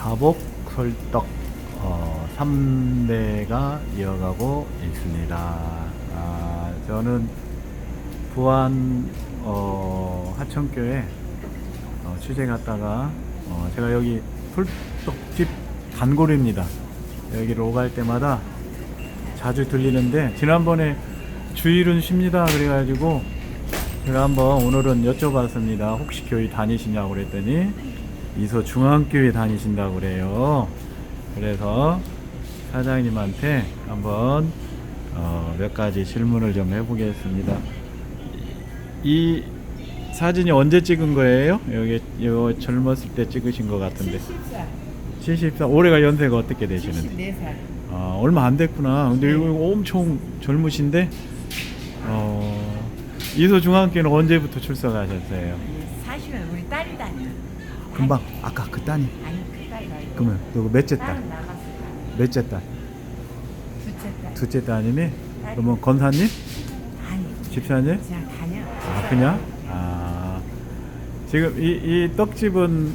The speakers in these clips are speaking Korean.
다복 설떡 어, 3대가 이어가고 있습니다. 아, 저는 부안 어, 하천교에 어, 취재 갔다가 어, 제가 여기 풀떡집 단골입니다. 여기로 오갈 때마다 자주 들리는데 지난번에 주일은 쉽니다 그래가지고 제가 한번 오늘은 여쭤봤습니다. 혹시 교회 다니시냐고 그랬더니 이소 중앙교회 다니신다고 그래요. 그래서 사장님한테 한번 어, 몇 가지 질문을 좀 해보겠습니다. 이 사진이 언제 찍은 거예요? 여기 요 젊었을 때 찍으신 것 같은데. 74, 74 올해가 연세가 어떻게 되시는데? 74살. 아, 얼마 안 됐구나. 근데 이거 엄청 젊으신데 어, 이소 중앙교는 언제부터 출석하셨어요? 사실은 우리 딸이 다녀. 금방 아까 그 딸이 아니 그 딸이 아니고. 그러면 누구 몇째 딸? 나갔어. 몇째 딸? 둘째 딸. 둘째 따님이 그러면 건사님? 아니 집사님? 그냥 다녀. 아 그냥? 아 지금 이, 이 떡집은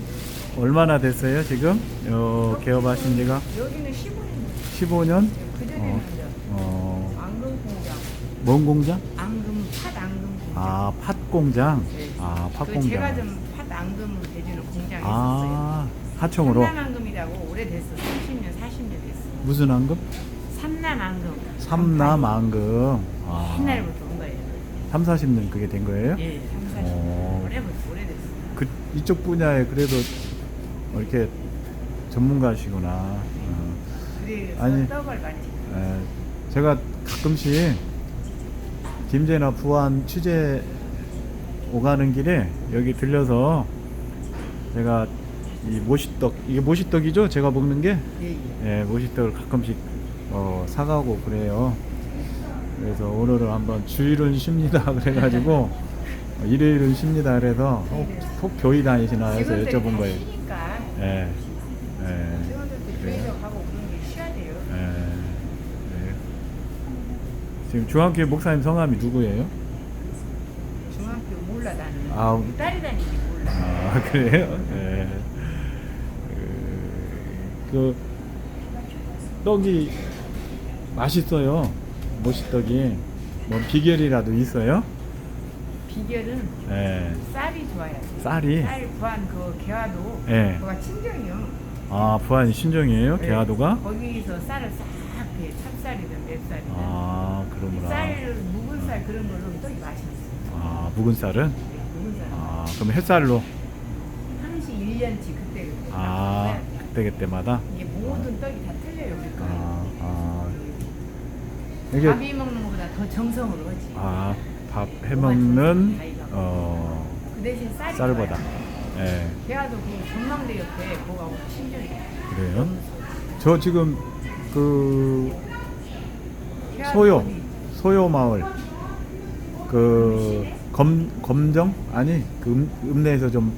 얼마나 됐어요 지금? 요 개업하신 지가 여기는 15년. 15년? 그전에는 어, 이제 어, 앙금 공장. 뭔 공장? 앙금 팥 앙금 공장. 아 팥 공장? 네. 아그 팥공장 제가 좀팥 앙금을 대주는 있었어요. 아 하청으로 삼남 앙금이라고 오래됐어. 30년, 40년 됐어. 무슨 앙금? 삼남 앙금. 삼남 앙금 아, 옛날부터 온 거예요. 3, 40년 그게 된 거예요? 예, 3, 40년. 어. 오래부터 오래됐어. 그 이쪽 분야에 그래도 이렇게 전문가시구나. 어. 그래서 아니. 떡을 많이 에, 제가 가끔씩 김제나 부안 취재 오가는 길에 여기 들려서 제가 이 모시떡 이게 모시떡이죠? 제가 먹는 게 예, 예. 예, 모시떡을 가끔씩 어, 사가고 그래요. 그래서 오늘은 한번 주일은 쉽니다 그래가지고 어, 일요일은 쉽니다 그래서 혹, 혹 교회 다니시나 해서 여쭤본 다 거예요. 쉬니까 예, 예, 직원들도 그래요? 교회도 가고 그런 게 쉬어야 돼요. 예, 예. 지금 중학교 목사님 성함이 누구예요? 몰라 나는. 아. 우리 딸이 다니지 몰라. 아 그래요? 예. 그, 그 떡이 맛있어요. 모시떡이 뭐 비결이라도 있어요? 비결은 예. 쌀이 좋아야 돼. 쌀이 쌀 구한 그 개화도 예. 그가 친정이요. 아 부안이 신정이에요? 네. 개화도가? 거기서 쌀을 싹 해. 찹쌀이든 맵쌀이든. 아 그러구나. 쌀 묵은 쌀 그런 걸로 떡이 맛있어. 아 묵은 쌀은? 네, 묵은 쌀. 아 그럼 햇살로? 항시 1년치 그때 그때 아 그때 그때마다? 이게 모든 떡이 다 틀려요 우리 거. 아, 아 이게 밥이 먹는 것보다 더 정성으로 하지. 아 밥 해먹는 어 그 대신 쌀이 쌀보다. 좋아요. 예 걔가도 그 전망대 옆에 뭐가 친절해. 그래요? 저 지금 그 소요 소요 마을 그 검 검정? 아니 그 읍, 읍내에서 좀